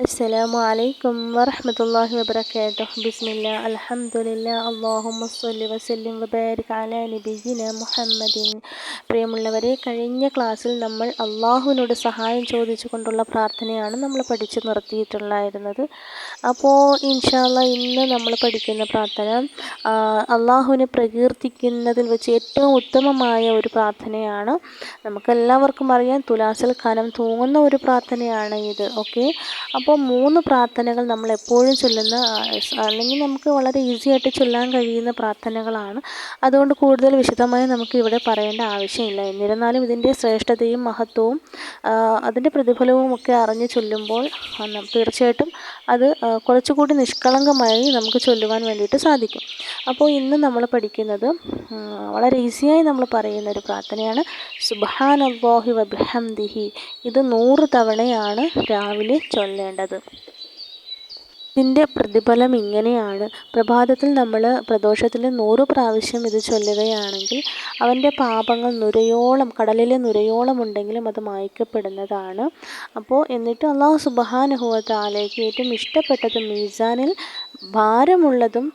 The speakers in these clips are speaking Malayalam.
السلام عليكم ورحمة الله وبركاته بسم الله الحمد لله اللهم صل وسلم وبارك على نبينا محمد പ്രിയമുള്ളവരെ കഴിഞ്ഞ ക്ലാസ്സിൽ നമ്മൾ അള്ളാഹുവിനോട് സഹായം ചോദിച്ചുകൊണ്ടുള്ള പ്രാർത്ഥനയാണ് നമ്മൾ പഠിച്ചു നിർത്തിയിട്ടുണ്ടായിരുന്നത് അപ്പോൾ ഇൻഷാല്ല ഇന്ന് നമ്മൾ പഠിക്കുന്ന പ്രാർത്ഥന അള്ളാഹുവിനെ പ്രകീർത്തിക്കുന്നതിൽ വെച്ച് ഏറ്റവും ഉത്തമമായ ഒരു പ്രാർത്ഥനയാണ് നമുക്കെല്ലാവർക്കും അറിയാം തുലാസിൽ കനം തൂങ്ങുന്ന ഒരു പ്രാർത്ഥനയാണ് ഇത് ഓക്കെ അപ്പോൾ മൂന്ന് പ്രാർത്ഥനകൾ നമ്മൾ എപ്പോഴും ചൊല്ലുന്ന അല്ലെങ്കിൽ നമുക്ക് വളരെ ഈസി ആയിട്ട് ചൊല്ലാൻ കഴിയുന്ന പ്രാർത്ഥനകളാണ്. അതുകൊണ്ട് കൂടുതൽ വിശദമായി നമുക്ക് ഇവിടെ പറയേണ്ട ആവശ്യമില്ല. എന്നിരുന്നാലും ഇതിന്റെ ശ്രേഷ്ഠതയും മഹത്വവും അതിന്റെ പ്രതിഫലവും ഒക്കെ അറിഞ്ഞ് ചൊല്ലുമ്പോൾ തീർച്ചയായിട്ടും അത് കുറച്ചുകൂടി നിഷ്കളങ്കമായി നമുക്ക് ചൊല്ലുവാൻ വേണ്ടിയിട്ട് സാധിക്കും. അപ്പോൾ ഇന്ന് നമ്മൾ പഠിക്കുന്നത് വളരെ ഈസിയായി നമ്മൾ പറയുന്ന ഒരു പ്രാർത്ഥനയാണ്. സുബാൻ അള്ളാഹി വബിഹംദിഹി ഇത് നൂറ് തവണയാണ് രാവിലെ ചൊല്ലേണ്ടത്. ഇതിന്റെ പ്രതിഫലം ഇങ്ങനെയാണ്. പ്രഭാതത്തിൽ നമ്മൾ പ്രദോഷത്തിൽ നൂറ് പ്രാവശ്യം ഇത് ചൊല്ലുകയാണെങ്കിൽ അവന്റെ പാപങ്ങൾ നുരയോളം കടലിലെ നുരയോളം ഉണ്ടെങ്കിലും അത് മായ്ക്കപ്പെടുന്നതാണ്. അപ്പോൾ എന്നിട്ട് അള്ളാഹു സുബഹാനുഭവത്താലേക്ക് ഏറ്റവും ഇഷ്ടപ്പെട്ടത് മീസാനിൽ ഭാരമുള്ളതും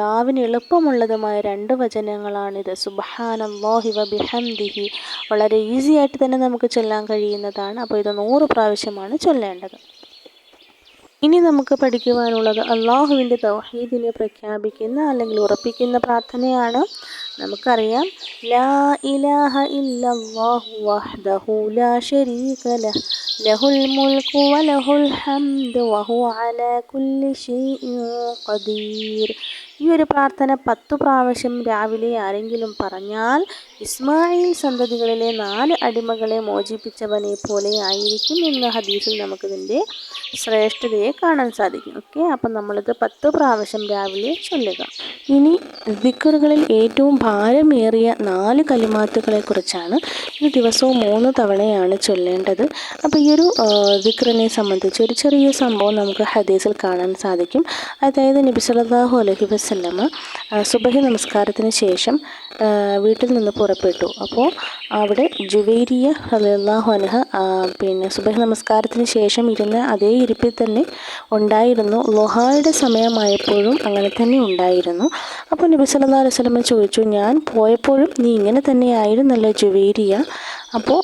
നാവിന് എളുപ്പമുള്ളതുമായ രണ്ട് വചനങ്ങളാണിത്. സുബഹാൻ അള്ളാഹി വബിഹംദിഹി. വളരെ ഈസി ആയിട്ട് തന്നെ നമുക്ക് ചൊല്ലാൻ കഴിയുന്നതാണ്. അപ്പോൾ ഇത് നൂറ് പ്രാവശ്യമാണ് ചൊല്ലേണ്ടത്. ഇനി നമുക്ക് പഠിക്കുവാനുള്ളത് അള്ളാഹുവിന്റെ തൗഹീദിനെ പ്രഖ്യാപിക്കുന്ന അല്ലെങ്കിൽ ഉറപ്പിക്കുന്ന പ്രാർത്ഥനയാണ് നമുക്കറിയാം. ലാ ഇലാഹ ഇല്ലല്ലാഹു വഹ്ദഹു ലാ ശരീക ലഹ്. ലഹുൽ മുൽക്കു വലഹുൽ ഹംദു വഹു അലാ കുല്ലി ഷൈഇൻ ഖദീർ. ഈ ഒരു പ്രാർത്ഥന പത്തു പ്രാവശ്യം രാവിലെ ആരെങ്കിലും പറഞ്ഞാൽ ഇസ്മായിൽ സന്തതികളിലെ നാല് അടിമകളെ മോചിപ്പിച്ചവനെ പോലെ ആയിരിക്കും എന്ന ഹദീസിൽ നമുക്കിതിന്റെ ശ്രേഷ്ഠതയെ കാണാൻ സാധിക്കും. ഓക്കെ? അപ്പം നമ്മളിത് പത്ത് പ്രാവശ്യം രാവിലെ ചൊല്ലുക. ഇനി ദിക്കറുകളിൽ ഏറ്റവും ഭാരമേറിയ നാല് കലിമാത്തുകളെ കുറിച്ചാണ് ഇത് ദിവസവും മൂന്ന് തവണയാണ് ചൊല്ലേണ്ടത്. അപ്പോൾ ഈ ഒരു ദിക്കറിനെ സംബന്ധിച്ച് ഒരു ചെറിയ സംഭവം നമുക്ക് ഹദീസിൽ കാണാൻ സാധിക്കും. അതായത് നബി സല്ലല്ലാഹു അലൈഹി വസല്ലമ സുബഹി നമസ്കാരത്തിന് ശേഷം വീട്ടിൽ നിന്ന് പുറപ്പെട്ടു. അപ്പോൾ അവിടെ ജുവേരിയ അള്ളാഹു അനഹ പിന്നെ സുബഹ് നമസ്കാരത്തിന് ശേഷം ഇരുന്ന അതേ ഇരിപ്പിൽ തന്നെ ഉണ്ടായിരുന്നു. ലൊഹായുടെ സമയമായപ്പോഴും അങ്ങനെ തന്നെ ഉണ്ടായിരുന്നു. അപ്പോൾ നബി സല്ലാ അലൈഹി സ്വലമ ചോദിച്ചു ഞാൻ പോയപ്പോഴും നീ ഇങ്ങനെ തന്നെയായിരുന്നല്ലോ ജുവേരിയ? അപ്പോൾ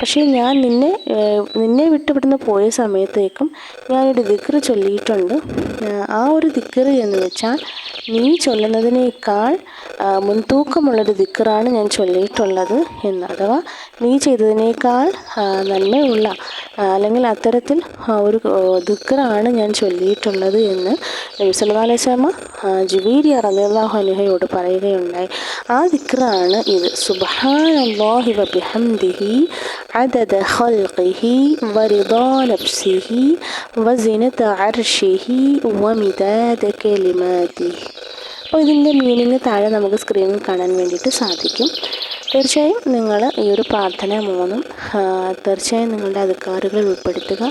പക്ഷേ ഞാൻ നിന്നെ നിന്നെ വിട്ടുവിടുന്ന് പോയ സമയത്തേക്കും ഞാനൊരു ദിക്കറ് ചൊല്ലിയിട്ടുണ്ട്. ആ ഒരു ദിക്കറ് എന്ന് വെച്ചാൽ നീ ചൊല്ലുന്നതിനേക്കാൾ മുൻതൂക്കമുള്ളൊരു ദിക്കറാണ് ഞാൻ ചൊല്ലിയിട്ടുള്ളത് എന്ന് അഥവാ നീ ചെയ്തതിനേക്കാൾ നന്മയുള്ള അല്ലെങ്കിൽ അത്തരത്തിൽ ഒരു ദിക്കറാണ് ഞാൻ ചൊല്ലിയിട്ടുള്ളത് എന്ന് നബി സല്ലല്ലാഹു അലൈഹി വസല്ലമ ജുബീരിയ റളിയല്ലാഹു അൻഹയോട് പറയുകയുണ്ടായി ആ ദിക്കറാണ് ഇത് സുബ്ഹാനല്ലാഹി വബിഹംദിഹി عدد خلقه ورضا نفسه وزنة عرشه ومداد كلماته അപ്പോൾ ഇതിൻ്റെ മീനിങ് താഴെ നമുക്ക് സ്ക്രീനിൽ കാണാൻ വേണ്ടിയിട്ട് സാധിക്കും തീർച്ചയായും നിങ്ങൾ ഈ ഒരു പ്രാർത്ഥന മൂന്നും തീർച്ചയായും നിങ്ങളുടെ അധികാരികളിൽ ഉൾപ്പെടുത്തുക.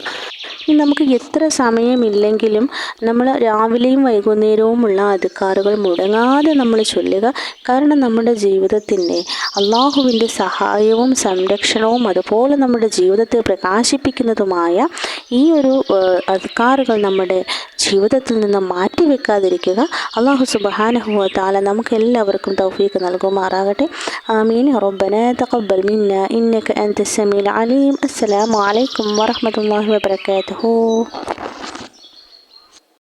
നമുക്ക് എത്ര സമയമില്ലെങ്കിലും നമ്മൾ രാവിലെയും വൈകുന്നേരവും ഉള്ള അധികാറുകൾ മുടങ്ങാതെ നമ്മൾ ചൊല്ലുക. കാരണം നമ്മുടെ ജീവിതത്തിന്റെ അള്ളാഹുവിന്റെ സഹായവും സംരക്ഷണവും അതുപോലെ നമ്മുടെ ജീവിതത്തെ പ്രകാശിപ്പിക്കുന്നതുമായ ഈ ഒരു അധികാറുകൾ നമ്മുടെ ജീവിതത്തിൽ നിന്ന് മാറ്റിവെക്കാതിരിക്കുക അള്ളാഹു സുബഹാനഹുവ താല നമുക്ക് എല്ലാവർക്കും തൗഫീക്ക് നൽകുമാറാകട്ടെ. ആമീൻ. റബ്ബന തഖബ്ബൽ മിന്ന ഇന്നക അൻത സമീൽ അലീം. അസ്സലാമു അലൈക്കും വറഹ്മത്തുള്ളാഹി വബറകാതുഹു. Who?